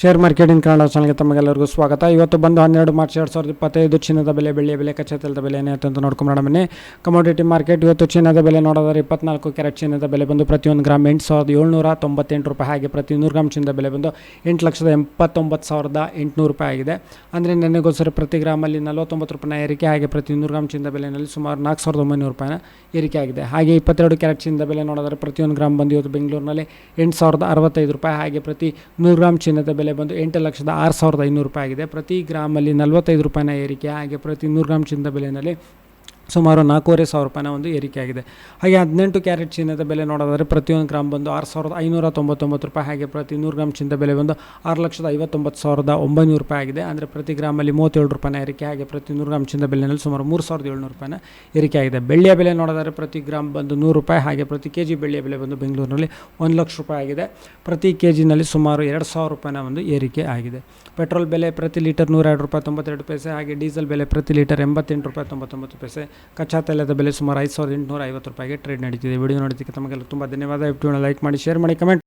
Share marketing Kannada ಚಾನಲ್ಗೆ ತಮಗೆಲ್ಲರಿಗೂ ಸ್ವಾಗತ. ಇವತ್ತು ಬಂದು ಹನ್ನೆರಡು ಮಾರ್ಚ್ ಎರಡು ಸಾವಿರದ ಇಪ್ಪತ್ತೈದು, ಚಿನ್ನದ ಬೆಲೆ ಬೆಳ್ಳಿಯ ಬೆಲೆ ಕಚ್ಚಾ ತೆಲದ ಬೆಲೆ ಏನಾಯ್ತು ಅಂತ ನೋಡ್ಕೊಂಬರೋಣ ಬನ್ನಿ. ಕಮೋಡಿಟಿ ಮಾರ್ಕೆಟ್ ಇವತ್ತು ಚಿನ್ನದ ಬೆಲೆ ನೋಡೋದಾದ್ರೆ ಇಪ್ಪತ್ನಾಲ್ಕು ಕ್ಯಾರೆಟ್ ಚಿನ್ನದ ಬೆಲೆ ಬಂದು ಪ್ರತಿಯೊಂದು ಗ್ರಾಮ್ ಎಂಟು ಸಾವಿರದ ಏಳ್ನೂರ ತೊಂಬತ್ತೆಂಟು ರೂಪಾಯಿ ಹಾಗೆ ಪ್ರತಿ ನೂರು ಗ್ರಾಮ್ ಚಿನ್ನದ ಬೆಲೆ ಬಂದು ಎಂಟು ಲಕ್ಷದ ಎಂಬತ್ತೊಂಬತ್ತು ಸಾವಿರದ ಎಂಟುನೂರು ರೂಪಾಯಿ ಆಗಿದೆ. ಅಂದರೆ ನೆನೆಗೋಸ್ಕರ ಪ್ರತಿ ಗ್ರಾಮಲ್ಲಿ ನಲವತ್ತೊಂಬತ್ತು ರೂಪಾಯಿನ ಏರಿಕೆ ಹಾಗೆ ಪ್ರತಿ ನೂರು ಗ್ರಾಮ್ ಚಿನ್ನದ ಬೆಲೆಯಲ್ಲಿ ಸುಮಾರು ನಾಲ್ಕು ಸಾವಿರದ ಒಂಬೈನೂರು ರೂಪಾಯಿನ ಏರಿಕೆ ಆಗಿದೆ. ಹಾಗೆ ಇಪ್ಪತ್ತೆರಡು ಕ್ಯಾರೆಟ್ ಚಿನ್ನದ ಬೆಲೆ ನೋಡಿದ್ರೆ ಪ್ರತಿಯೊಂದು ಗ್ರಾಮ್ ಬಂದು ಇವತ್ತು ಬೆಂಗಳೂರಿನಲ್ಲಿ ಎಂಟು ಸಾವಿರದ ಅರವತ್ತೈದು ರೂಪಾಯಿ ಹಾಗೆ ಪ್ರತಿ ನೂರು ಗ್ರಾಮ್ ಚಿನ್ನದ ಬೆಲೆ ಬಂದು ಎಂಟು ಲಕ್ಷದ ಆರು ಸಾವಿರದ ಐನೂರು ರೂಪಾಯಿ ಆಗಿದೆ. ಪ್ರತಿ ಗ್ರಾಮಲ್ಲಿ ನಲವತ್ತೈದು ರೂಪಾಯಿನ ಏರಿಕೆ, ಹಾಗೆ ಪ್ರತಿ ನೂರು ಗ್ರಾಮ್ ಚಿನ್ನದ ಬೆಲೆಯಲ್ಲಿ ಸುಮಾರು ನಾಲ್ಕೂವರೆ ಸಾವಿರ ರೂಪಾಯಿನ ಒಂದು ಏರಿಕೆ ಆಗಿದೆ ಹಾಗೆ ಹದಿನೆಂಟು ಕ್ಯಾರೆಟ್ ಚಿನ್ನದ ಬೆಲೆ ನೋಡೋದಾದರೆ ಪ್ರತಿಯೊಂದು ಗ್ರಾಮ್ ಬಂದು ಆರು ಸಾವಿರದ ಐನೂರ ತೊಂಬತ್ತೊಂಬತ್ತು ರೂಪಾಯಿ, ಹಾಗೆ ಪ್ರತಿ ನೂರು ಗ್ರಾಮ್ ಚಿನ್ನದ ಬೆಲೆ ಬಂದು ಆರು ಲಕ್ಷದ ಐವತ್ತೊಂಬತ್ತು ಸಾವಿರದ ಒಂಬೈನೂರು ರೂಪಾಯಿ ಆಗಿದೆ. ಅಂದರೆ ಪ್ರತಿ ಗ್ರಾಮಲ್ಲಿ ಮೂವತ್ತೇಳು ರೂಪಾಯಿನ ಏರಿಕೆ, ಹಾಗೆ ಪ್ರತಿ ನೂರು ಗ್ರಾಮ್ ಚಿನ್ನದ ಬೆಲೆಯಲ್ಲಿ ಸುಮಾರು ಮೂರು ಸಾವಿರದ ಏಳ್ನೂರು ರೂಪಾಯಿನ ಏರಿಕೆ ಆಗಿದೆ ಬೆಳ್ಳಿಯ ಬೆಲೆ ನೋಡೋದಾದರೆ ಪ್ರತಿ ಗ್ರಾಮ್ ಬಂದು ನೂರು ರೂಪಾಯಿ, ಹಾಗೆ ಪ್ರತಿ ಕೆ ಜಿ ಬೆಳ್ಳಿಯ ಬೆಲೆ ಬಂದು ಬೆಂಗಳೂರಿನಲ್ಲಿ ಒಂದು ಲಕ್ಷ ರೂಪಾಯಿ ಆಗಿದೆ. ಪ್ರತಿ ಕೆ ಜಿನಲ್ಲಿ ಸುಮಾರು ಎರಡು ಸಾವಿರ ರೂಪಾಯಿನ ಒಂದು ಏರಿಕೆ ಆಗಿದೆ. ಪೆಟ್ರೋಲ್ ಬೆಲೆ ಪ್ರತಿ ಲೀಟರ್ ನೂರೆರಡು ರೂಪಾಯಿ ತೊಂಬತ್ತೆರಡು ಪೈಸೆ, ಹಾಗೆ ಡೀಸೆಲ್ ಬೆಲೆ ಪ್ರತಿ ಲೀಟರ್ ಎಂಬತ್ತೆಂಟು ರೂಪಾಯಿ ತೊಂಬತ್ತೊಂಬತ್ತು ಪೈಸೆ. ಕಚ್ಚಾ ತೈಲದ ಬೆಲೆ ಸುಮಾರು ಐದು ಸಾವಿರದ ಎಂಟುನೂರ ಐವತ್ತು ರೂಪಾಯಿಗೆ ಟ್ರೇಡ್ ನಡೀತಿದೆ. ವಿಡಿಯೋ ನೋಡೋದಕ್ಕೆ ತಮಗೆಲ್ಲ ತುಂಬ ಧನ್ಯವಾದ. ವಿಡಿಯೋನ ಲೈಕ್ ಮಾಡಿ ಶೇರ್ ಮಾಡಿ ಕಮೆಂಟ್